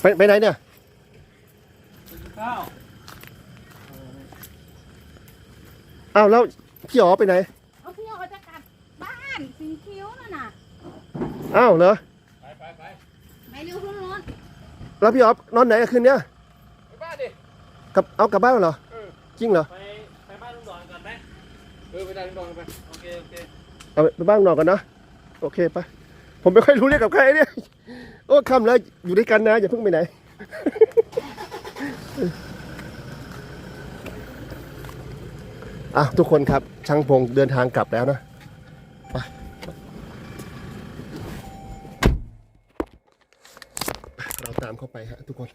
ไปไปไหนเนี่ยข้าวอ้าวแล้วพี่อ๋อไปไหนเอาพี่ออกจะกลับบ้านสีคิ้วนั่นน่ะอ้าวเหรอไปไปไปไปเร็วขึ้นรถแล้วพี่อ๋อนอนไหนอะคืนเนี้ยไปบ้านดิกลับเอากลับบ้านเหรอเออจริงเหรอไปไปบ้านลุงดอนก่อนไหมเออไปบ้านลุงดอนไปโอเคโอเคเอาไปบ้านนอนกันนะโอเคไปผมไม่ค่อยรู้เรื่องกับใครเนี่ย โอ้ค่ำแล้วอยู่ด้วยกันนะ อย่าเพิ่งไปไหน อะ ทุกคนครับช่างพงเดินทางกลับแล้วนะไปเราตามเข้าไปฮะทุกคน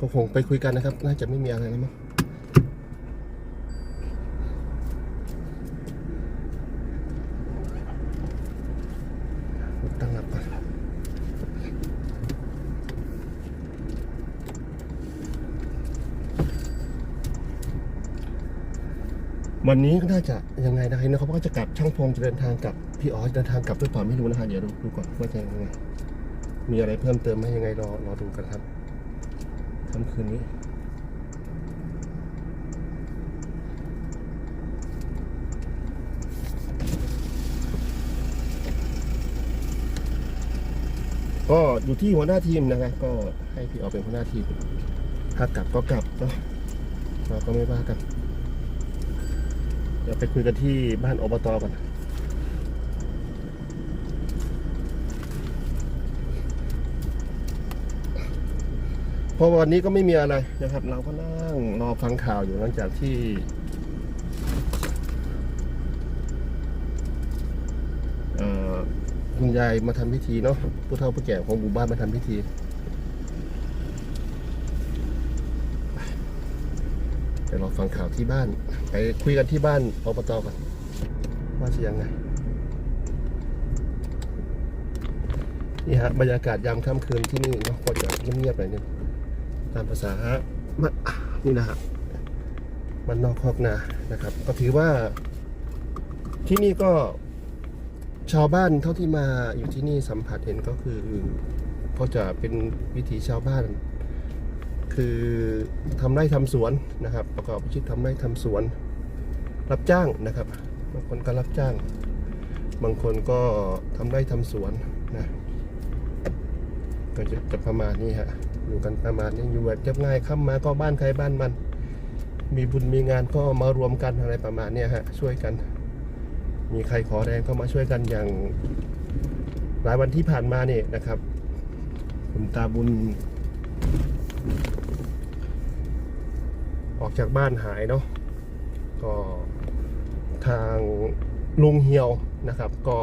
ก็คงไปคุยกันนะครับ น่าจะไม่มีอะไรแล้วมั้งตั้งหลับก่อน วันนี้ก็น่าจะยังไงนะเห็นนะครับว่าจะกลับช่างพงจะเดินทางกลับพี่ออสเดินทางกลับด้วยเปล่าไม่รู้นะฮะเดี๋ยวดูดูก่อนว่าจะยังไงมีอะไรเพิ่มเติมไหมยังไงรอรอดูกันครับค่ำคืนนี้ก็อยู่ที่หัวหน้าทีมนะครับก็ให้พี่ออกเป็นหัวหน้าทีมถ้ากลับก็กลับเนาะเราก็ไม่ว่ากัน เดี๋ยวไปคุยกันที่บ้านอบตก่อนเพราะวันนี้ก็ไม่มีอะไรนะครับ เราก็นั่งรอฟังข่าวอยู่หลังจากที่คุณยายมาทำพิธีเนาะผู้เฒ่าผู้แก่ของหมู่บ้านมาทำพิธี ไปรอฟังข่าวที่บ้าน ไปคุยกันที่บ้านอบตก่อนว่าจะยังไงนี่ฮะบรรยากาศยามค่ำคืนที่นี่เนาะก็จะเงียบๆหน่อยนึงตามภาษามานี่นะฮะมันนอกคอกนานะครับ ก็ถือว่าที่นี่ก็ชาวบ้านเท่าที่มาอยู่ที่นี่สัมผัสเห็นก็คือ ก็จะเป็นวิถีชาวบ้าน คือทำไร่ทำสวนนะครับ ประกอบอาชีพทำไร่ทำสวน รับจ้างนะครับ บางคนก็รับจ้าง บางคนก็ทำไร่ทำสวนนะก็จะจะประมาณนี้ฮะอยู่กันประมาณนี้อยู่แบบเรียบง่ายค่ำมาก็บ้านใครบ้านมัน มีบุญมีงานก็มารวมกันอะไรประมาณนี้ฮะช่วยกัน มีใครขอแรงก็มาช่วยกันอย่างหลายวันที่ผ่านมาเนี่ยนะครับ คุณตาบุญ ออกจากบ้านหายเนาะก็ทางลุงเหี่ยวนะครับ ก็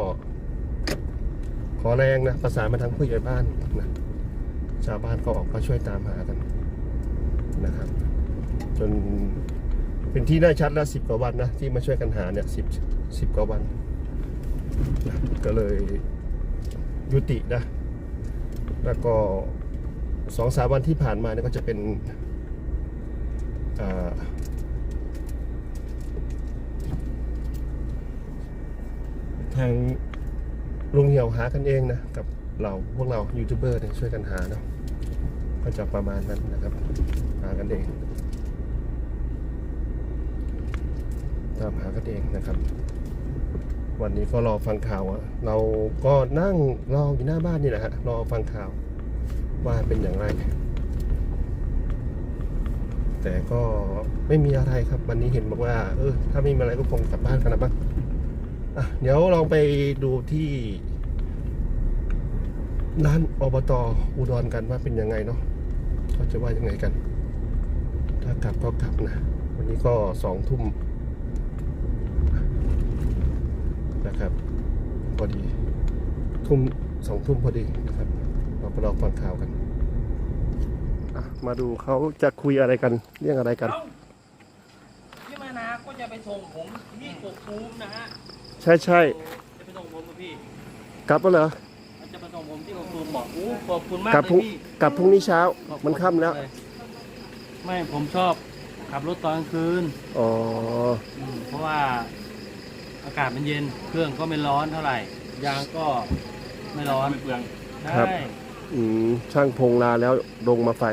ขอแรงนะประสานมาทางผู้ใหญ่บ้านนะชาวบ้านก็ออกมาช่วยตามหากันนะครับ จนเป็นที่ได้ชัดแล้วสิบกว่าวันนะที่มาช่วยกันหาเนี่ยสิบสิบกว่าวันนะก็เลยยุตินะแล้วก็สองสามวันที่ผ่านมาเนี่ยก็จะเป็น ทางลุงเหี่ยวหากันเองนะ กับเราพวกเรายูทูบเบอร์ที่ช่วยกันหาเนาะก็จะประมาณนั้นนะครับ หากันเองตามหากันเองนะครับ วันนี้ก็รอฟังข่าวอะเราก็นั่งรออยู่หน้าบ้านนี่แหละฮะรอฟังข่าวว่าเป็นอย่างไร แต่ก็ไม่มีอะไรครับ วันนี้เห็นบอกว่า เออ ถ้าไม่มีอะไรก็คงกลับบ้านกันนะบ้างอะเดี๋ยวลองไปดูที่ร้านอบตอุดรกันว่าเป็นยังไงเนาะเขาจะว่ายังไงกัน ถ้ากลับก็กลับนะ วันนี้ก็สองทุ่มนะครับพอดีทุ่มสองทุ่มพอดีนะครับ เราไปรอฟังข่าวกัน มาดูเขาจะคุยอะไรกันเรื่องอะไรกันเอ้าพี่มานะก็จะไปส่งผมที่กกตูมนะฮะใช่ใช่จะไปส่งผมกับพี่กลับแล้วเหรอมันจะไปส่งผมที่กกตูมบอกอู้ขอบคุณมากกลับเลพรุ่งยพี่กลับพรุ่งนี้เช้าขอบณมันค่ำแล้วเยไม่ผมชอบขับรถตอนกลางคืนอ๋ออืมเพราะว่าอากาศมันเย็นเครื่องก็ไม่ร้อนเท่าไหร่ยางก็ไม่ร้อนเปลืองครับใช่ อืมช่างพงลาแล้วลงมาไฟ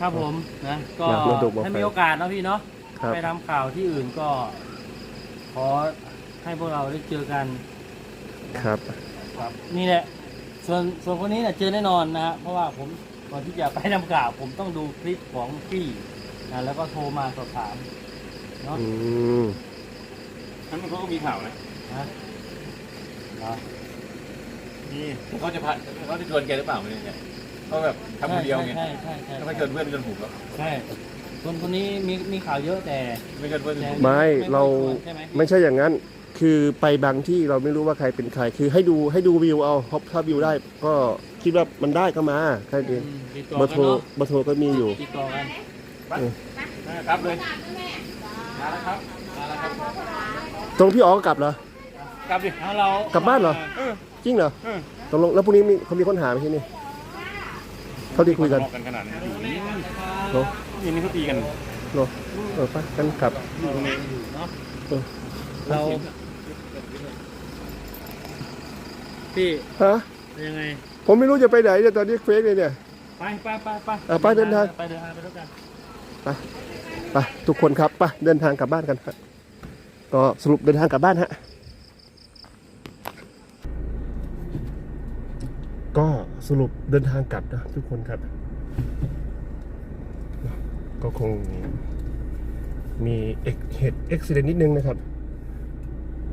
ครับผมนะก็อยากมาดูมาให้ไฟมีโอกาสเนาะพี่เนาะครับ ไปทำข่าวที่อื่นก็ ขอให้พวกเราได้เจอกัน ครับ ครับนี่แหละส่วนส่วนคนนี้เนี่ยเจอแน่นอนนะฮะเพราะว่าผมก่อนที่จะไปทำข่าว ผมต้องดูคลิปของพี่นะแล้วก็โทรมาสอบถามเนาะอืมทั้งนั้นเขาก็มีข่าวนะนะเนาะ นี่เขาจะพาเขาจะชวนแกหรือเปล่าไม่รู้เนี่ยเขาแบบทำคนเดียวไงใช่ใช่ใช่เขาใช่ไม่ชวนเพื่อนไม่ชวนผมหรอกใช่คนคนนี้มีมีข่าวเยอะแต่ ไม่ชวนเพื่อนไม่ชวนผมไม่เราใช่ไหม ไม่ใช่อย่างนั้น คือไปบางที่เราไม่รู้ว่าใครเป็นใคร คือให้ดูให้ดูวิวเอาเพราะถ้าวิวได้ ก็คิดว่ามันได้ก็มาแค่นี้อืมติดต่อเบอร์กัโทนรเนาะเบอร์โทรก็มีอยู่ ติดต่อกันครับเลยมาแล้วครับมาแล้วครับตรงพี่อ๋อกกลับเหรอ กลับดิเอาเรากลับบ้านเหรอ เออจริงเหรอเออตกลงแล้วพรุ่งนี้มีเขามีค้นหาไหมที่นี่เขาที่คุยกันทะเลาะกันขนาดนี้อยู่นี่เนาะนี่นี่เขาตีกันเนาะเออไปกันกลับอยู่ตรงนี้เนาะเออเราพี่ฮะเป็นยังไง ผมไม่รู้จะไปไหนเนี่ยตอนนี้เฟซเลยเนี่ย ไปไปไปไปอะไปเดินทาง ไปเดินทางไปด้วยกัน ไปไปทุกคนครับไปเดินทางกลับบ้านกันครับก็สรุปเดินทางกลับบ้านฮะ สรุปเดินทางกลับนะทุกคนครับ ก็คงมีเหตุอุบิเหตุนิดนึงนะครับ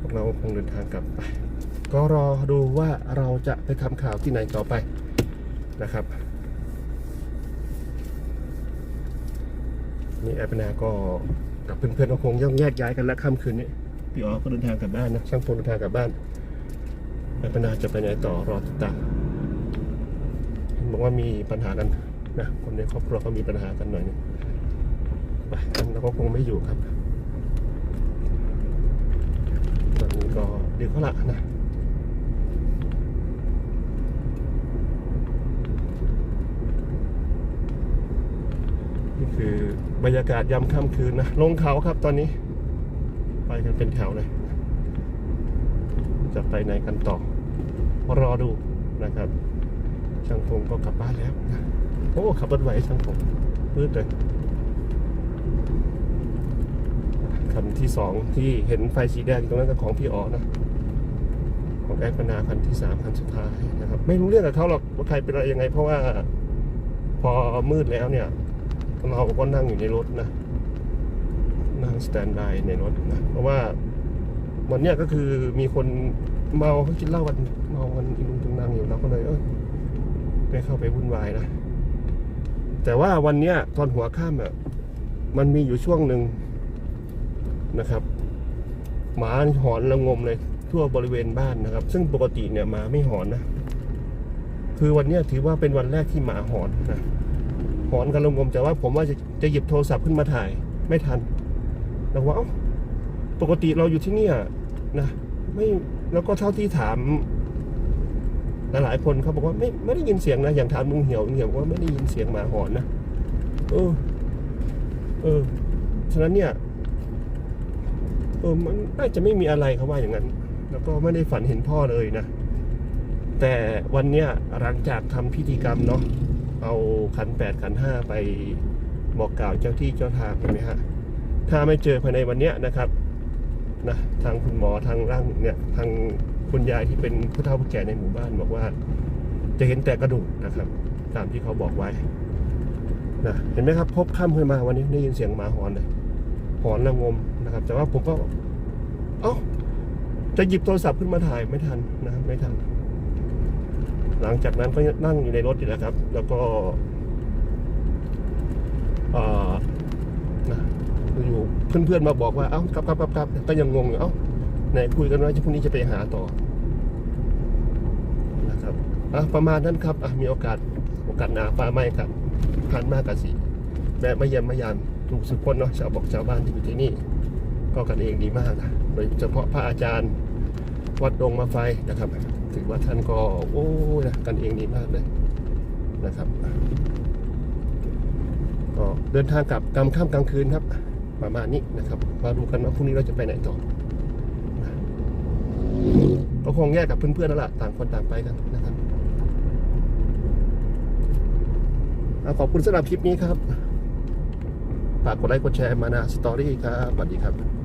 พวกเราคงเดินทางกลับไป ก็รอดูว่าเราจะไปทำข่าวที่ไหนต่อไปนะครับ นี่แอปนาก็กับเพื่อนๆก็คงย่องแยกย้ายกันแล้วค่ำคืนนี้พี่อ๋อก็เดินทางกลับบ้านนะช่างพงเดินทางกลับบ้านแอปนาจะไปไหนต่อรอติดตาม บอกว่ามีปัญหากันนะคนในครอบครัวก็มีปัญหากันหน่อยนึงไปกันเราก็คงไม่อยู่ครับ ตอนนี้ก็เดี๋ยวเขาละนะนี่คือบรรยากาศยามค่ำคืนนะ ลงเขาครับตอนนี้ ไปกันเป็นแถวเลย จะไปไหนกันต่อ รอดูนะครับ ช่างพงก็กลับบ้านแล้วนะโอ้ขับรถไหวช่างพงพืดเลยคันที่สองที่เห็นไฟสีแดงตรงนั้นก็ของพี่อ๋อนะของแอดปนาคันที่สามคันสุดท้ายนะครับ ไม่รู้เรื่องกับเขาหรอกว่าใครเป็นอะไรยังไง เพราะว่าพอมืดแล้วเนี่ย เราก็นั่งอยู่ในรถนะนั่งสแตนบายในรถนะเพราะว่าวันเนี้ยก็คือมีคนเมาเขากินเหล้ากันเมากันอีลุงตุงนางอยู่เราก็เลยเออ ไม่เข้าไปวุ่นวายนะ แต่ว่าวันเนี้ยตอนหัวค่ำอะมันมีอยู่ช่วงหนึ่งนะครับ หมาหอนระงมเลยทั่วบริเวณบ้านนะครับ ซึ่งปกติเนี่ยหมาไม่หอนนะ คือวันนี้ถือว่าเป็นวันแรกที่หมาหอนนะหอนกันลงมแต่ว่าผมว่าจะจะหยิบโทรศัพท์ขึ้นมาถ่าย ไม่ทันแล้วว่าเอ้าปกติเราอยู่ที่เนี่ยนะไม่แล้วก็เท่าที่ถาม หลายๆคนเขาบอกว่าไม่ไม่ได้ยินเสียงนะอย่างถามลุงเหี่ยวลุงเหี่ยวว่าไม่ได้ยินเสียงหมาหอนนะเออ เออฉะนั้นเนี่ยเออมันน่าจะไม่มีอะไรเขาว่าอย่างนั้น แล้วก็ไม่ได้ฝันเห็นพ่อเลยนะแต่วันเนี้ยหลังจากทำพิธีกรรมเนาะเอาขันแปดขันห้าไปบอกกล่าวเจ้าที่เจ้าทางใช่ไหมฮะถ้าไม่เจอภายในวันเนี้ยนะครับนะทางคุณหมอทางร่างเนี่ยทาง คุณยายที่เป็นผู้เฒ่าผู้แก่ในหมู่บ้านบอกว่า จะเห็นแต่กระดูกนะครับ ตามที่เขาบอกไว้นะเห็นไหมครับ พบค่ำขึ้นมาวันนี้ได้ยินเสียงหมาหอนเลยหอนระงมนะครับ แต่ว่าผมก็ เอ้าจะหยิบโทรศัพท์ขึ้นมาถ่ายไม่ทันนะไม่ทัน หลังจากนั้นก็นั่งอยู่ในรถอยู่แล้วครับ แล้วก็เอ่อนะอยู่เพื่อนๆมาบอกว่า เอ้ากลับกลับกลับกลับก็ยังงงอยู่เอ้าไหนคุยกันว่าพรุ่งนี้จะไปหาต่อ อะประมาณนั้นครับอะมีโอกาสโอกาสหนาฟ้าไหมครับผ่านมากกสิแวะมาเยี่ยมมายามถูกสุคนเนาะชาวบอกชาวบ้านที่อยู่ที่นี่ ก็กันเองดีมากนะโดยเฉพาะพระอาจารย์วัดดงมาไฟนะครับ ถือว่าท่านก็โอ้ยนะกันเองดีมากเลยนะครับก็เดินทางกลับกลางค่ำกลางคืนครับ ประมาณนี้นะครับมาดูกันว่าพรุ่งนี้เราจะไปไหนต่อนะคงแยกกับเพื่อนๆนั่นแหละต่างคนต่างไปกันนะครับเอา ขอบคุณสำหรับคลิปนี้ครับ ฝากกดไลค์กดแชร์มานาสตอรี่ครับสวัสดีครับ